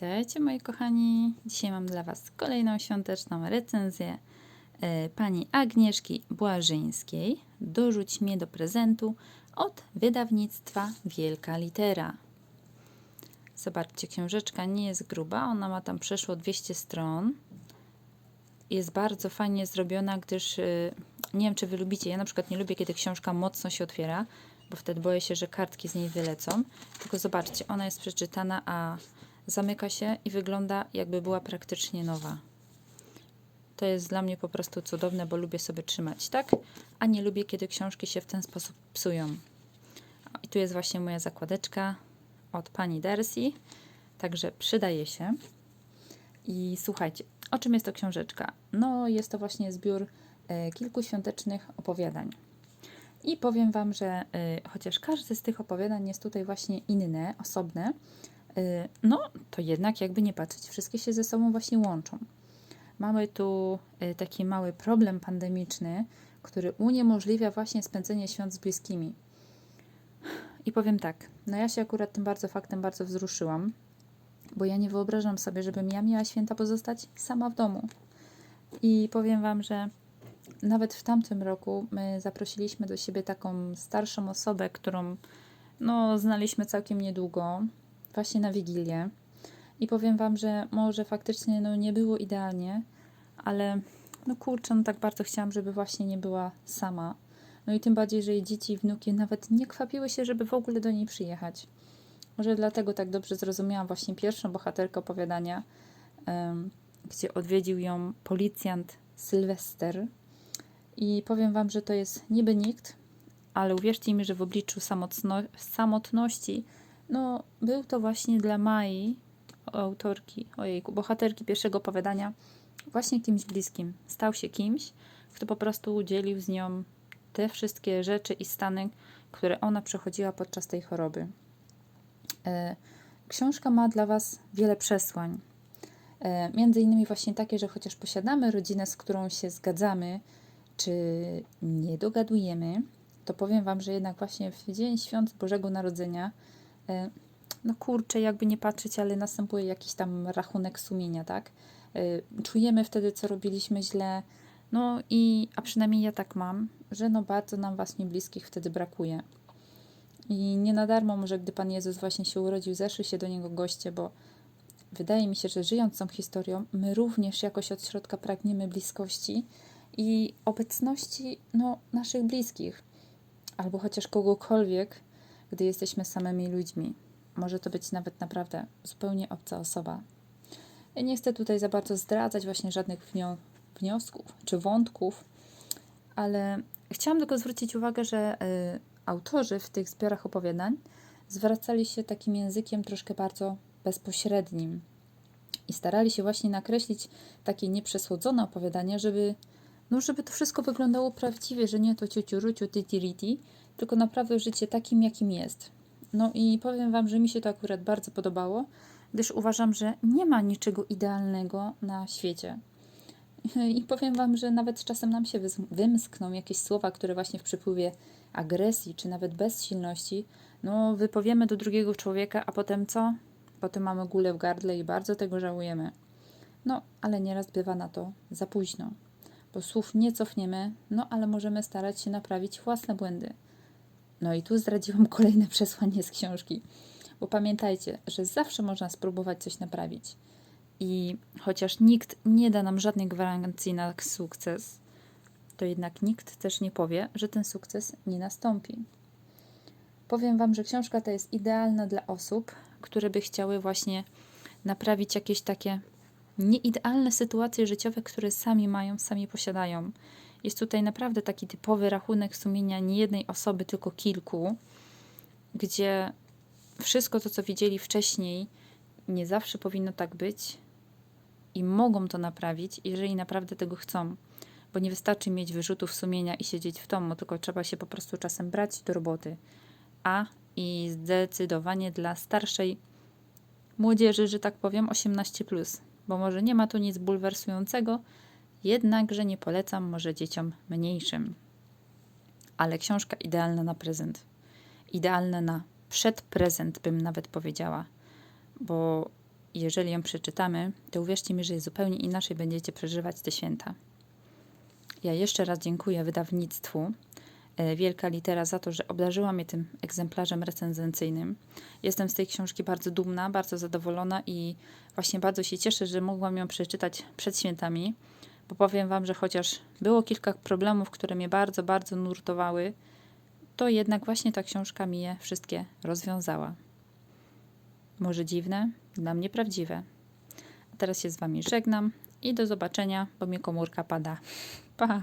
Witajcie moi kochani. Dzisiaj mam dla Was kolejną świąteczną recenzję e, pani Agnieszki Błażyńskiej. Dorzuć mnie do prezentu od wydawnictwa Wielka Litera. Zobaczcie, książeczka nie jest gruba, ona ma tam przeszło 200 stron. Jest bardzo fajnie zrobiona, gdyż e, nie wiem, czy Wy lubicie. Ja na przykład nie lubię, kiedy książka mocno się otwiera, bo wtedy boję się, że kartki z niej wylecą. Tylko zobaczcie, ona jest przeczytana, a zamyka się i wygląda jakby była praktycznie nowa. To jest dla mnie po prostu cudowne, bo lubię sobie trzymać tak, a nie lubię, kiedy książki się w ten sposób psują. I tu jest właśnie moja zakładeczka od pani Darcy, także przydaje się. I słuchajcie, o czym jest to książeczka? No, jest to właśnie zbiór e, kilku świątecznych opowiadań. I powiem Wam, że y, chociaż każde z tych opowiadań jest tutaj właśnie inne, osobne, no to jednak jakby nie patrzeć, wszystkie się ze sobą właśnie łączą. Mamy tu y, taki mały problem pandemiczny, który uniemożliwia właśnie spędzenie świąt z bliskimi. I powiem tak, no ja się akurat tym bardzo faktem bardzo wzruszyłam, bo ja nie wyobrażam sobie, żebym ja miała święta pozostać sama w domu. I powiem Wam, że nawet w tamtym roku my zaprosiliśmy do siebie taką starszą osobę, którą no, znaliśmy całkiem niedługo, właśnie na Wigilię. I powiem Wam, że może faktycznie no, nie było idealnie, ale no kurczę, no tak bardzo chciałam, żeby właśnie nie była sama. No i tym bardziej, że jej dzieci i wnuki nawet nie kwapiły się, żeby w ogóle do niej przyjechać. Może dlatego tak dobrze zrozumiałam właśnie pierwszą bohaterkę opowiadania, em, gdzie odwiedził ją policjant Sylwester, i powiem Wam, że to jest niby nikt, ale uwierzcie mi, że w obliczu samotno, samotności, no był to właśnie dla Mai, autorki, ojejku, bohaterki pierwszego opowiadania, właśnie kimś bliskim. Stał się kimś, kto po prostu udzielił z nią te wszystkie rzeczy i stany, które ona przechodziła podczas tej choroby. E, książka ma dla Was wiele przesłań. E, między innymi właśnie takie, że chociaż posiadamy rodzinę, z którą się zgadzamy, czy nie dogadujemy, to powiem Wam, że jednak właśnie w dzień świąt Bożego Narodzenia, no kurczę, jakby nie patrzeć, ale następuje jakiś tam rachunek sumienia, tak? E, czujemy wtedy, co robiliśmy źle, no i, a przynajmniej ja tak mam, że no bardzo nam właśnie bliskich wtedy brakuje. I nie na darmo może, gdy Pan Jezus właśnie się urodził, zeszły się do Niego goście, bo wydaje mi się, że żyjąc tą historią, my również jakoś od środka pragniemy bliskości, i obecności no, naszych bliskich, albo chociaż kogokolwiek, gdy jesteśmy samymi ludźmi. Może to być nawet naprawdę zupełnie obca osoba. Ja nie chcę tutaj za bardzo zdradzać właśnie żadnych wniosków czy wątków, ale chciałam tylko zwrócić uwagę, że y, autorzy w tych zbiorach opowiadań zwracali się takim językiem troszkę bardzo bezpośrednim i starali się właśnie nakreślić takie nieprzesłodzone opowiadania, żeby no żeby to wszystko wyglądało prawdziwie, że nie to ciuciuruciu, titiriti, tylko naprawdę życie takim, jakim jest. No i powiem Wam, że mi się to akurat bardzo podobało, gdyż uważam, że nie ma niczego idealnego na świecie. I powiem Wam, że nawet czasem nam się wymskną jakieś słowa, które właśnie w przypływie agresji, czy nawet bezsilności, no wypowiemy do drugiego człowieka, a potem co? Potem mamy gulę w gardle i bardzo tego żałujemy. No, ale nieraz bywa na to za późno bo słów nie cofniemy, no ale możemy starać się naprawić własne błędy. No i tu zdradziłam kolejne przesłanie z książki, bo pamiętajcie, że zawsze można spróbować coś naprawić. I chociaż nikt nie da nam żadnej gwarancji na sukces, to jednak nikt też nie powie, że ten sukces nie nastąpi. Powiem Wam, że książka ta jest idealna dla osób, które by chciały właśnie naprawić jakieś takie nieidealne sytuacje życiowe, które sami mają, sami posiadają. Jest tutaj naprawdę taki typowy rachunek sumienia nie jednej osoby, tylko kilku, gdzie wszystko to, co widzieli wcześniej, nie zawsze powinno tak być i mogą to naprawić, jeżeli naprawdę tego chcą. Bo nie wystarczy mieć wyrzutów sumienia i siedzieć w domu, tylko trzeba się po prostu czasem brać do roboty. A i zdecydowanie dla starszej młodzieży, że tak powiem, 18. Plus bo może nie ma tu nic bulwersującego, jednakże nie polecam może dzieciom mniejszym. Ale książka idealna na prezent. Idealna na przedprezent, bym nawet powiedziała, bo jeżeli ją przeczytamy, to uwierzcie mi, że zupełnie inaczej będziecie przeżywać te święta. Ja jeszcze raz dziękuję wydawnictwu e, Wielka Litera za to, że obdarzyła mnie tym egzemplarzem recenzencyjnym. Jestem z tej książki bardzo dumna, bardzo zadowolona i właśnie bardzo się cieszę, że mogłam ją przeczytać przed świętami, bo powiem Wam, że chociaż było kilka problemów, które mnie bardzo, bardzo nurtowały, to jednak właśnie ta książka mi je wszystkie rozwiązała. Może dziwne, dla mnie prawdziwe. A teraz się z Wami żegnam i do zobaczenia, bo mi komórka pada. Pa!